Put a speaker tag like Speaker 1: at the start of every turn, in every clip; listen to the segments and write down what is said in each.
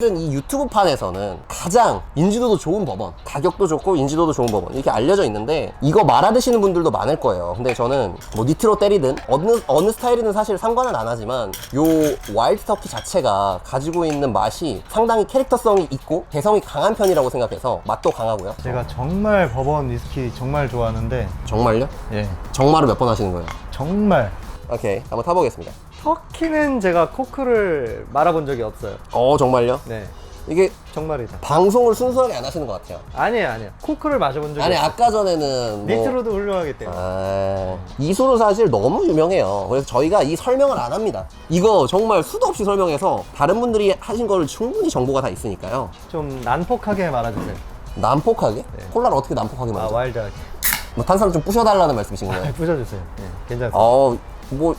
Speaker 1: 이 유튜브판에서는 가장 인지도도 좋은 법원, 가격도 좋고 인지도도 좋은 법원 이렇게 알려져 있는데 이거 말아 드시는 분들도 많을 거예요. 근데 저는 뭐 니트로 때리든 어느 어느 스타일이든 사실 상관은 안 하지만 요 와일드 터키 자체가 가지고 있는 맛이 상당히 캐릭터성이 있고 개성이 강한 편이라고 생각해서 맛도 강하고요.
Speaker 2: 제가 정말 버번 위스키 정말 좋아하는데
Speaker 1: 정말요?
Speaker 2: 예
Speaker 1: 정말을 몇 번 하시는 거예요?
Speaker 2: 정말
Speaker 1: 오케이 한번 타보겠습니다.
Speaker 2: 터키는 제가 코크를 말아본 적이 없어요.
Speaker 1: 어 정말요?
Speaker 2: 네
Speaker 1: 이게
Speaker 2: 정말이다.
Speaker 1: 방송을 순수하게 안 하시는 것 같아요.
Speaker 2: 아니에요 아니에요. 코크를 마셔본 적이
Speaker 1: 아니
Speaker 2: 없어요.
Speaker 1: 아까 전에는 뭐
Speaker 2: 니트로도 훌륭하기 때문에.
Speaker 1: 아, 이수로 사실 너무 유명해요. 그래서 저희가 이 설명을 안 합니다. 이거 정말 수도 없이 설명해서 다른 분들이 하신 걸 충분히 정보가 다 있으니까요.
Speaker 2: 좀 난폭하게 말아주세요.
Speaker 1: 난폭하게? 콜라를 어떻게 난폭하게
Speaker 2: 아? 와일드하게.
Speaker 1: 뭐 탄산을 좀 부셔달라는 말씀이신 거예요?
Speaker 2: 부셔주세요. 예, 괜찮습니다.
Speaker 1: 어, 뭐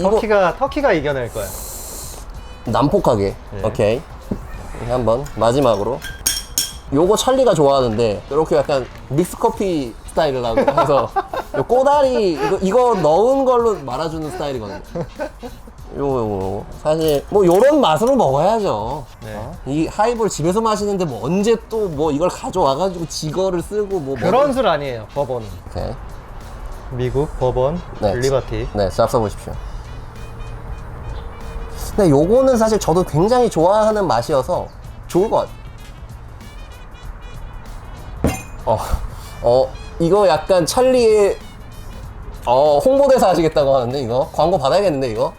Speaker 2: 터키가 터키가 이겨낼 거야.
Speaker 1: 난폭하게.
Speaker 2: 네.
Speaker 1: 오케이. 한번 마지막으로. 요거 찰리가 좋아하는데 이렇게 약간 믹스 커피 스타일이라고 해서 요 꼬다리 이거, 이거 넣은 걸로 말아주는 스타일이거든요. 요거 요거 사실 뭐 요런 맛으로 먹어야죠.
Speaker 2: 네.
Speaker 1: 어? 이 하이볼 집에서 마시는데 뭐 언제 또 뭐 이걸 가져와가지고 지거를 쓰고 뭐
Speaker 2: 그런 술 아니에요. 버번은.
Speaker 1: 오케이.
Speaker 2: 미국 버번
Speaker 1: 네.
Speaker 2: 리버티.
Speaker 1: 네, 잘 써보십시오. 근데 요거는 사실 저도 굉장히 좋아하는 맛이어서 좋을 것 같아요. 어, 어, 이거 약간 찰리의 어, 홍보대사 하시겠다고 하는데 이거 광고 받아야겠는데 이거?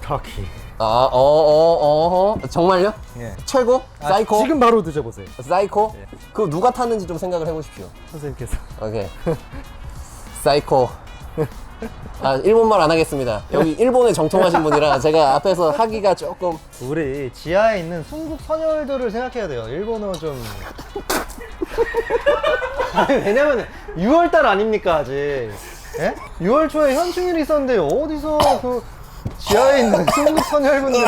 Speaker 2: 터키.
Speaker 1: 아, 어, 어, 어, 어. 정말요?
Speaker 2: 예.
Speaker 1: 최고?
Speaker 2: 아,
Speaker 1: 사이코?
Speaker 2: 지금 바로 드셔보세요.
Speaker 1: 사이코?
Speaker 2: 예.
Speaker 1: 그거 누가 탔는지 좀 생각을 해보십시오.
Speaker 2: 선생님께서.
Speaker 1: 오케이. 사이코. 아, 일본말 안 하겠습니다. 여기 일본에 정통하신 분이라 제가 앞에서 하기가 조금.
Speaker 2: 우리 지하에 있는 순국 선열들을 생각해야 돼요. 일본어 좀. 아니, 왜냐면 6월달 아닙니까 아직. 예? 6월 초에 현충일이 있었는데 어디서 그 지하에 있는 순국 선열분들이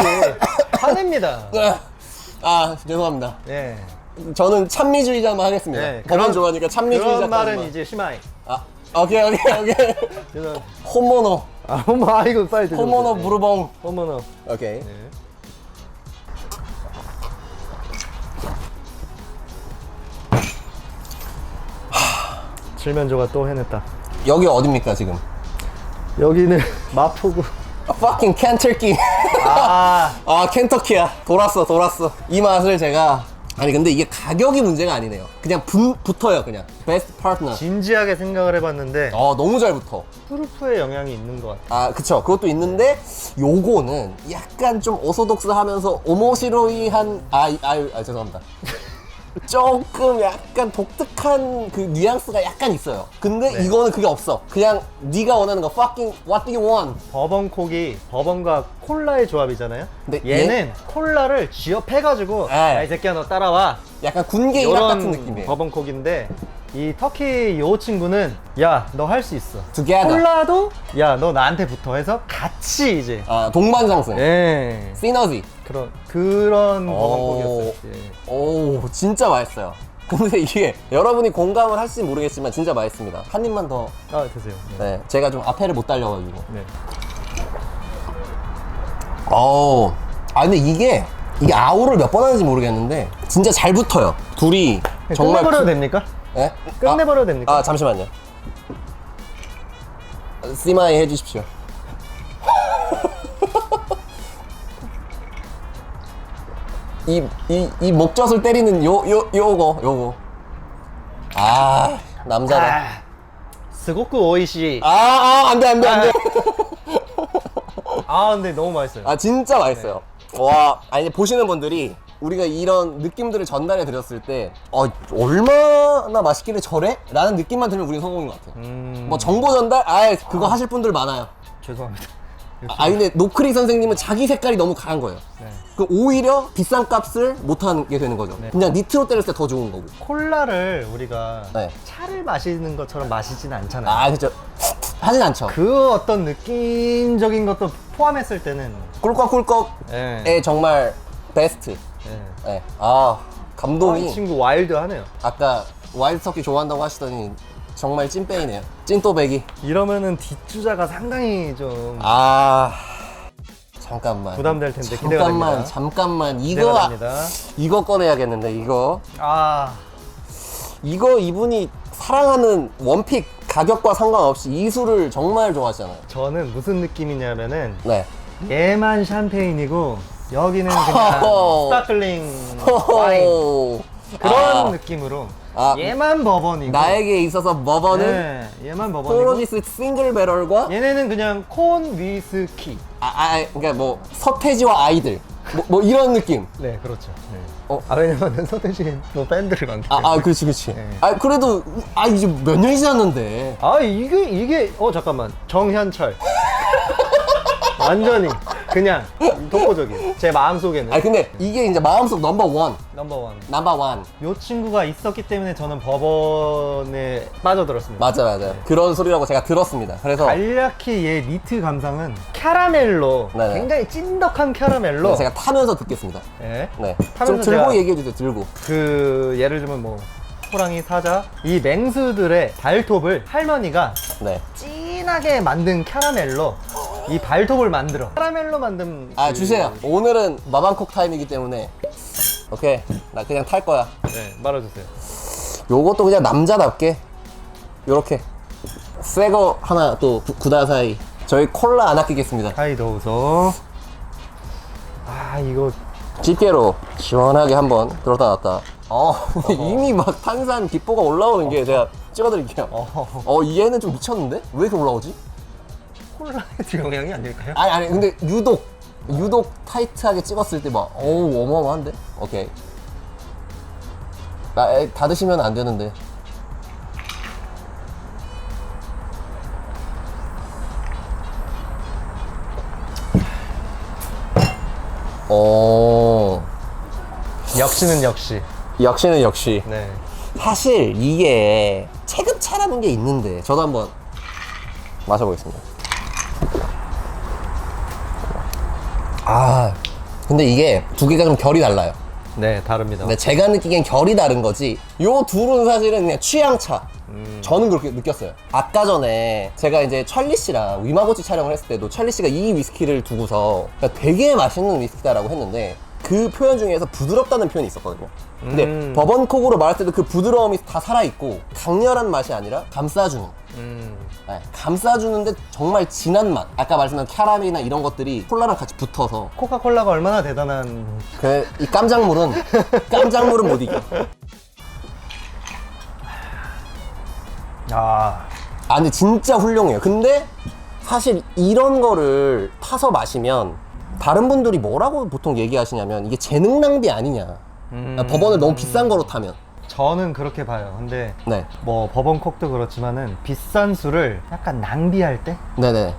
Speaker 2: 화냅니다.
Speaker 1: 아, 죄송합니다.
Speaker 2: 예.
Speaker 1: 저는 찬미주의자만 하겠습니다.
Speaker 2: 네,
Speaker 1: 법원
Speaker 2: 그런-
Speaker 1: 좋아하니까 찬미주의자.
Speaker 2: 그런 말은 이제 심하이.
Speaker 1: 아, 오케이, 오케이, 오케이.
Speaker 2: 죄송.
Speaker 1: 홈모노.
Speaker 2: 아, 어머, 아이고 빨리 드셔.
Speaker 1: 홈모노 무르봉.
Speaker 2: 어머나.
Speaker 1: 오케이.
Speaker 2: 네. 칠면조가 또 해냈다.
Speaker 1: 여기 어딥니까, 지금?
Speaker 2: 여기는 마포구.
Speaker 1: 아, fucking 켄터키.
Speaker 2: 아,
Speaker 1: 아, 켄터키야. 돌았어, 돌았어. 이 맛을 제가. 아니, 근데 이게 가격이 문제가 아니네요. 그냥 분, 붙어요, 그냥. 베스트 파트너.
Speaker 2: 진지하게 생각을 해봤는데
Speaker 1: 어, 너무 잘 붙어.
Speaker 2: 프루프의 영향이 있는 것 같아.
Speaker 1: 아, 그쵸. 그것도 있는데, 요거는 약간 좀 오소독스 하면서 오모시로이한, 아, 이- 아유, 아, 죄송합니다. 조금 약간 독특한 그 뉘앙스가 약간 있어요. 근데
Speaker 2: 네.
Speaker 1: 이거는 그게 없어. 그냥 네가 원하는 거 fucking what do you want?
Speaker 2: 버번콕이 버번과 콜라의 조합이잖아요.
Speaker 1: 근데
Speaker 2: 얘는 콜라를 쥐업해가지고
Speaker 1: 네.
Speaker 2: 야, 이 새끼야 너 따라와.
Speaker 1: 약간 군계 일학 같은 느낌이에요.
Speaker 2: 버번콕인데 이 터키 요 친구는 야 너 할 수 있어.
Speaker 1: Together.
Speaker 2: 콜라도 야 너 나한테 붙어 해서 같이 이제
Speaker 1: 아, 동반상승.
Speaker 2: 예
Speaker 1: 시너지.
Speaker 2: 그런 그런
Speaker 1: 오.
Speaker 2: 버번콕이었어요. 예.
Speaker 1: 오, 진짜 맛있어요. 근데 이게 여러분이 공감을 하실지 모르겠지만 진짜 맛있습니다. 한 입만 더.
Speaker 2: 아 드세요. 네.
Speaker 1: 네, 제가 좀 앞에를 못 달려가지고.
Speaker 2: 네.
Speaker 1: 어우. 아, 근데 이게, 이게 아우를 몇 번 하는지 모르겠는데, 진짜 잘 붙어요. 둘이. 정말.
Speaker 2: 끝내버려도
Speaker 1: 그-
Speaker 2: 됩니까?
Speaker 1: 예?
Speaker 2: 끝내버려도 됩니까?
Speaker 1: 아, 잠시만요. 씨마이 해주십시오. 이, 이, 이 목젖을 때리는 요, 요, 요거, 요거. 아, 남자다.
Speaker 2: 아, 스고쿠 오이시.
Speaker 1: 아, 아, 안 돼, 안 돼, 안 돼.
Speaker 2: 아 근데 너무 맛있어요.
Speaker 1: 아, 진짜 맛있어요. 와, 아니, 보시는 분들이 우리가 이런 느낌들을 전달해 드렸을 때, 어, 얼마나 맛있길래 저래? 라는 느낌만 들면 우리는 성공인 것 같아요.
Speaker 2: 음,
Speaker 1: 뭐 정보 전달? 아, 그거 하실 분들 많아요.
Speaker 2: 죄송합니다.
Speaker 1: 아 근데 노크리 선생님은 자기 색깔이 너무 강한 거예요.
Speaker 2: 네.
Speaker 1: 그 오히려 비싼 값을 못 하게 되는 거죠.
Speaker 2: 네.
Speaker 1: 그냥 니트로 때릴 때더 좋은 거고.
Speaker 2: 콜라를 우리가
Speaker 1: 네.
Speaker 2: 차를 마시는 것처럼 마시진 않잖아요.
Speaker 1: 아 그죠. 하진 않죠.
Speaker 2: 그 어떤 느낌적인 것도 포함했을 때는
Speaker 1: 꿀꺽꿀꺽의
Speaker 2: 예.
Speaker 1: 정말 베스트.
Speaker 2: 예.
Speaker 1: 네. 아
Speaker 2: 아, 이
Speaker 1: 감동이
Speaker 2: 친구 와일드하네요.
Speaker 1: 아까 와일드 터키 좋아한다고 하시더니 정말 찐빼이네요. 찐또배기.
Speaker 2: 이러면은 뒷주자가 상당히 좀
Speaker 1: 아 잠깐만.
Speaker 2: 부담될 텐데 기대가
Speaker 1: 잠깐만,
Speaker 2: 됩니다.
Speaker 1: 잠깐만.
Speaker 2: 기대가
Speaker 1: 이거 아-
Speaker 2: 됩니다.
Speaker 1: 이거 꺼내야겠는데 이거.
Speaker 2: 아,
Speaker 1: 이거 이분이 사랑하는 원픽 가격과 상관없이 이술을 정말 좋아하시잖아요.
Speaker 2: 저는 무슨 느낌이냐면은
Speaker 1: 네.
Speaker 2: 얘만 샴페인이고 여기는 그냥
Speaker 1: 호호.
Speaker 2: 스파클링 와인
Speaker 1: 호호.
Speaker 2: 그런
Speaker 1: 아,
Speaker 2: 느낌으로
Speaker 1: 아,
Speaker 2: 얘만 버번이고
Speaker 1: 나에게 있어서 버번은
Speaker 2: 네, 얘만 버번이고
Speaker 1: 포로지스 싱글 배럴과
Speaker 2: 얘네는 그냥 콘 위스키
Speaker 1: 아, 아 그러니까 뭐 서태지와 아이들 뭐, 뭐 이런 느낌.
Speaker 2: 네 그렇죠 네.
Speaker 1: 어.
Speaker 2: 아 왜냐면은 서태지는 뭐 밴드를 많기
Speaker 1: 아, 아 그렇지 그렇지.
Speaker 2: 네.
Speaker 1: 아 그래도 아 이제 몇 년이 지났는데.
Speaker 2: 아 이게 이게 어 잠깐만 정현철 완전히 그냥 독보적인 제 마음속에는
Speaker 1: 아 근데 이게 이제 마음속 넘버 원,
Speaker 2: 넘버 원
Speaker 1: 넘버 원.
Speaker 2: 요 친구가 있었기 때문에 저는 법원에 빠져들었습니다
Speaker 1: 맞아 맞아. 그런 소리라고 제가 들었습니다. 그래서
Speaker 2: 간략히 얘 니트 감상은 캐러멜로
Speaker 1: 네네.
Speaker 2: 굉장히 찐덕한 캐러멜로
Speaker 1: 제가 타면서 듣겠습니다.
Speaker 2: 예.
Speaker 1: 네. 좀
Speaker 2: 타면서
Speaker 1: 들고
Speaker 2: 제가-
Speaker 1: 얘기해 주세요. 들고.
Speaker 2: 그 예를 들면 뭐 호랑이 사자 이 맹수들의 발톱을 할머니가
Speaker 1: 네.
Speaker 2: 진하게 만든 캐러멜로 이 발톱을 만들어 캐러멜로 만든
Speaker 1: 아
Speaker 2: 그-
Speaker 1: 주세요. 오늘은 마방콕 타임이기 때문에 오케이 나 그냥 탈 거야.
Speaker 2: 네 말아주세요
Speaker 1: 요것도 그냥 남자답게 요렇게 새거 하나 또 구- 구다사이 저희 콜라 안 아끼겠습니다.
Speaker 2: 하이도우소 아 이거
Speaker 1: 집게로 시원하게 한번 들었다 놨다. 어 이미 막 탄산 기포가 올라오는 게 제가 찍어드릴게요.
Speaker 2: 어,
Speaker 1: 어 얘는 좀 미쳤는데 왜 이렇게 올라오지?
Speaker 2: 콜라이트 영향이 아닐까요?
Speaker 1: 아니 아니 근데 유독 유독 타이트하게 찍었을 때 막 어우 어마어마한데? 오케이. 나, 에, 드시면 안 되는데. 어.
Speaker 2: 역시는 역시.
Speaker 1: 역시는 역시.
Speaker 2: 네.
Speaker 1: 사실 이게 체급차라는 게 있는데 저도 한번 마셔보겠습니다. 근데 이게 두 개가 좀 결이 달라요.
Speaker 2: 네, 다릅니다
Speaker 1: 근데 제가 느끼기엔 결이 다른 거지. 요 둘은 사실은 그냥 취향차. 저는 그렇게 느꼈어요. 아까 전에 제가 이제 찰리 씨랑 위마고치 촬영을 했을 때도 찰리 씨가 이 위스키를 두고서 그러니까 되게 맛있는 위스키다라고 했는데 그 표현 중에서 부드럽다는 표현이 있었거든요. 근데
Speaker 2: 음.
Speaker 1: 버번콕으로 말할 때도 그 부드러움이 다 살아있고 강렬한 맛이 아니라 감싸주는.
Speaker 2: 음,
Speaker 1: 네, 감싸주는데 정말 진한 맛. 아까 말씀드린 캐러멜이나 이런 것들이 콜라랑 같이 붙어서
Speaker 2: 코카콜라가 얼마나 대단한
Speaker 1: 그 이 깜장물은 깜장물은 못 이겨.
Speaker 2: 아
Speaker 1: 아 근데 진짜 훌륭해요. 근데 사실 이런 거를 타서 마시면 다른 분들이 뭐라고 보통 얘기하시냐면 이게 재능 낭비 아니냐.
Speaker 2: 음.
Speaker 1: 법원을 너무 비싼 거로 타면.
Speaker 2: 저는 그렇게 봐요 근데
Speaker 1: 네.
Speaker 2: 뭐 법원콕도 그렇지만은 비싼 술을 약간 낭비할 때
Speaker 1: 네네.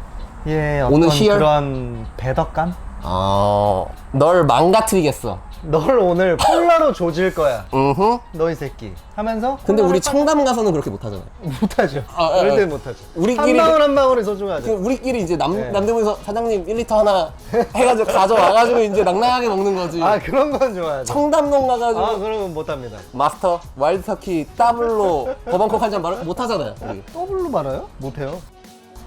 Speaker 2: 예, 어떤
Speaker 1: 오늘 희열?
Speaker 2: 그런 배덕감?
Speaker 1: 아, 널 망가뜨리겠어.
Speaker 2: 널 오늘 콜라로 조질 거야. 음너이 새끼. 하면서
Speaker 1: 근데 우리 청담 가서는 그렇게 못 하잖아요.
Speaker 2: 빠- 못하죠.
Speaker 1: 아, 아, 아.
Speaker 2: 땐 못하죠.
Speaker 1: 우리끼리-
Speaker 2: 한 방울 한 방울이
Speaker 1: 그
Speaker 2: 소중하죠.
Speaker 1: 우리끼리 이제 남,
Speaker 2: 네.
Speaker 1: 남대문에서 사장님 1리터 하나 해가지고 가져와가지고 이제 낭낭하게 먹는 거지.
Speaker 2: 아 그런 건 좋아하죠.
Speaker 1: 청담동 가가지고
Speaker 2: 아 그러면 못합니다.
Speaker 1: 마스터 와일드 터키 더블로 버번콕 한잔 말을 못 하잖아요. 우리.
Speaker 2: 더블로 말아요? 못해요.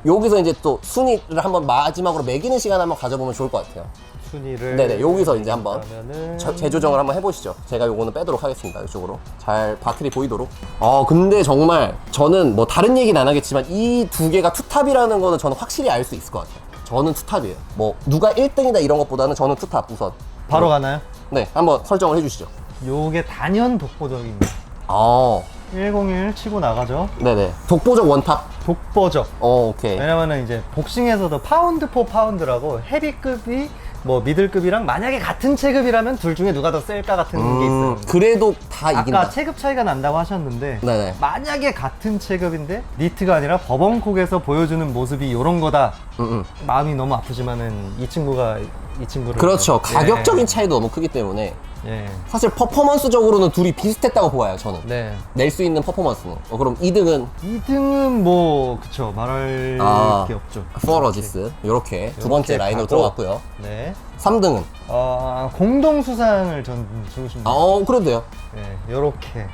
Speaker 1: 여기서 이제 또 순위를 한번 마지막으로 매기는 시간 한번 가져보면 좋을 것 같아요.
Speaker 2: 순위를.
Speaker 1: 네네, 여기서 이제 한번
Speaker 2: 그러면은
Speaker 1: 저- 재조정을 한번 해보시죠. 제가 요거는 빼도록 하겠습니다. 이쪽으로 잘 바틀이 보이도록. 어 근데 정말 저는 뭐 다른 얘기는 안 하겠지만 이 두 개가 투탑이라는 거는 저는 확실히 알 수 있을 것 같아요. 저는 투탑이에요. 뭐 누가 1등이다 이런 것보다는 저는 투탑 우선.
Speaker 2: 바로 가나요?
Speaker 1: 네, 한번 설정을 해주시죠.
Speaker 2: 요게 단연 독보적입니다.
Speaker 1: 어,
Speaker 2: 101 치고 나가죠.
Speaker 1: 네네. 독보적 원탑.
Speaker 2: 독보적.
Speaker 1: 어, 오케이.
Speaker 2: 왜냐면은 이제 복싱에서도 파운드 포 파운드라고 헤비급이 뭐 미들급이랑 만약에 같은 체급이라면 둘 중에 누가 더 셀까 같은 게
Speaker 1: 음,
Speaker 2: 있어요.
Speaker 1: 그래도 다 이긴다.
Speaker 2: 아까 체급 차이가 난다고 하셨는데
Speaker 1: 네네.
Speaker 2: 만약에 같은 체급인데 니트가 아니라 버번콕에서 보여주는 모습이 이런 거다
Speaker 1: 음, 음.
Speaker 2: 마음이 너무 아프지만은 이 친구가 이 친구를
Speaker 1: 그렇죠.
Speaker 2: 예.
Speaker 1: 가격적인 차이도 너무 크기 때문에
Speaker 2: 예.
Speaker 1: 사실 퍼포먼스적으로는 둘이 비슷했다고 보아요. 저는
Speaker 2: 네.
Speaker 1: 낼 수 있는 퍼포먼스는. 어, 그럼 2등은
Speaker 2: 2등은 뭐 그쵸 말할
Speaker 1: 아.
Speaker 2: 게 없죠.
Speaker 1: 포어러지스 이렇게 두 번째
Speaker 2: 이렇게
Speaker 1: 라인으로
Speaker 2: 가고.
Speaker 1: 들어갔고요.
Speaker 2: 네.
Speaker 1: 3등은
Speaker 2: 어, 공동 수상을 전 주고 싶네요.
Speaker 1: 어 그래도 돼요.
Speaker 2: 네, 요렇게.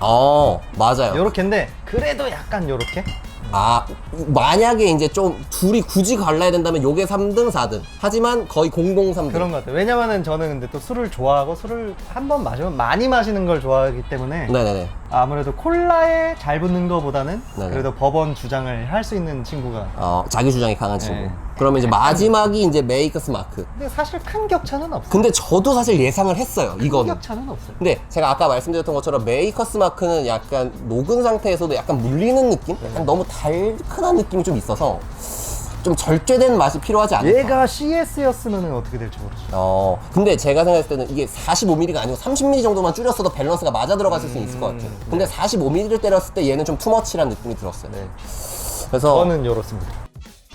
Speaker 1: 어 맞아요.
Speaker 2: 요렇게인데 그래도 약간 요렇게.
Speaker 1: 아 만약에 이제 좀 둘이 굳이 갈라야 된다면 요게 3등 4등. 하지만 거의 공동 3등.
Speaker 2: 그런 것 같아요. 왜냐면은 저는 근데 또 술을 좋아하고 술을 한 번 마시면 많이 마시는 걸 좋아하기 때문에
Speaker 1: 네네네
Speaker 2: 아무래도 콜라에 잘 붙는 것보다는
Speaker 1: 네네.
Speaker 2: 그래도 버번 주장을 할 수 있는 친구가
Speaker 1: 어 자기 주장이 강한 친구
Speaker 2: 네.
Speaker 1: 그러면 이제 마지막이 이제 메이커스 마크
Speaker 2: 근데 사실 큰 격차는 없어요.
Speaker 1: 근데 저도 사실 예상을 했어요
Speaker 2: 큰
Speaker 1: 이거는
Speaker 2: 격차는 없어요.
Speaker 1: 근데 제가 아까 말씀드렸던 것처럼 메이커스 마크는 약간 녹은 상태에서도 약간 물리는 느낌? 약간 너무 달큰한 느낌이 좀 있어서 좀 절제된 맛이 필요하지 않을까
Speaker 2: 얘가 CS였으면 어떻게 될지 모르죠.
Speaker 1: 어 근데 제가 생각했을 때는 이게 45mm가 아니고 30mm 정도만 줄였어도 밸런스가 맞아 들어갔을 수 있을 것 같아요 근데 45mm를 때렸을 때 얘는 좀 투머치란 느낌이 들었어요
Speaker 2: 네.
Speaker 1: 그래서
Speaker 2: 저는 이렇습니다.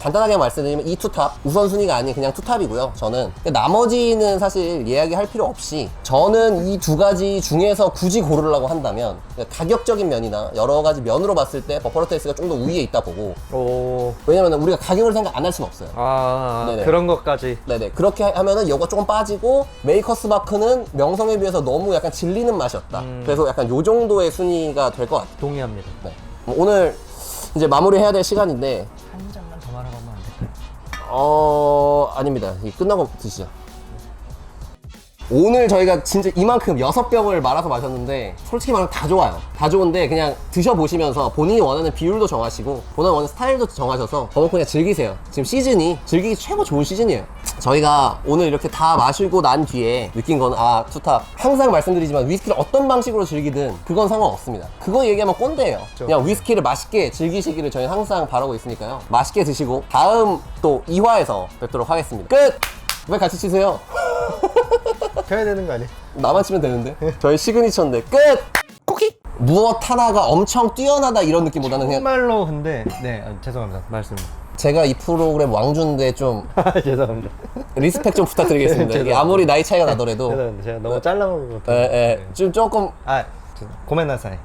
Speaker 1: 간단하게 말씀드리면 이 투탑 우선순위가 아닌 그냥 투탑이고요 저는 나머지는 사실 이야기할 필요 없이 저는 이 두 가지 중에서 굳이 고르려고 한다면 가격적인 면이나 여러 가지 면으로 봤을 때 버퍼로 테이스가 좀더 우위에 있다 보고
Speaker 2: 오.
Speaker 1: 왜냐면 우리가 가격을 생각 안 할 수는 없어요
Speaker 2: 아,
Speaker 1: 네네.
Speaker 2: 그런 것까지.
Speaker 1: 네네 그렇게 하면은 요거 조금 빠지고 메이커스 마크는 명성에 비해서 너무 약간 질리는 맛이었다 그래서 약간 요 정도의 순위가 될 것 같아요
Speaker 2: 동의합니다.
Speaker 1: 네. 오늘 이제 마무리해야 될 시간인데
Speaker 2: 한잔
Speaker 1: 어 아닙니다. 이 끝나고 드시죠. 오늘 저희가 진짜 이만큼 여섯 병을 말아서 마셨는데 솔직히 말하면 다 좋아요. 다 좋은데 그냥 드셔보시면서 본인이 원하는 비율도 정하시고 본인 원하는 스타일도 정하셔서 저는 그냥 즐기세요. 지금 시즌이 즐기기 최고 좋은 시즌이에요. 저희가 오늘 이렇게 다 마시고 난 뒤에 느낀 건 아 투탑 항상 말씀드리지만 위스키를 어떤 방식으로 즐기든 그건 상관없습니다. 그거 얘기하면 꼰대예요. 그냥 위스키를 맛있게 즐기시기를 저희 항상 바라고 있으니까요. 맛있게 드시고 다음 또 2화에서 뵙도록 하겠습니다. 끝! 왜 같이 치세요?
Speaker 2: 켜야 되는 거 아니에요?
Speaker 1: 나만 치면 되는데. 저희 시그니처인데. 끝! 쿠키! 무엇 하나가 엄청 뛰어나다 이런 느낌보다는 그냥
Speaker 2: 정말로 근데 네 아, 죄송합니다. 말씀.
Speaker 1: 제가 이 프로그램 왕주인데 좀
Speaker 2: 죄송합니다.
Speaker 1: 리스펙 좀 부탁드리겠습니다. 이게. 아무리 나이 차이가 나더라도.
Speaker 2: 죄송합니다. 제가 너무 잘라먹은 것
Speaker 1: 예,
Speaker 2: 같아요.
Speaker 1: 예, 좀 조금
Speaker 2: 아 죄송 고멘 나사이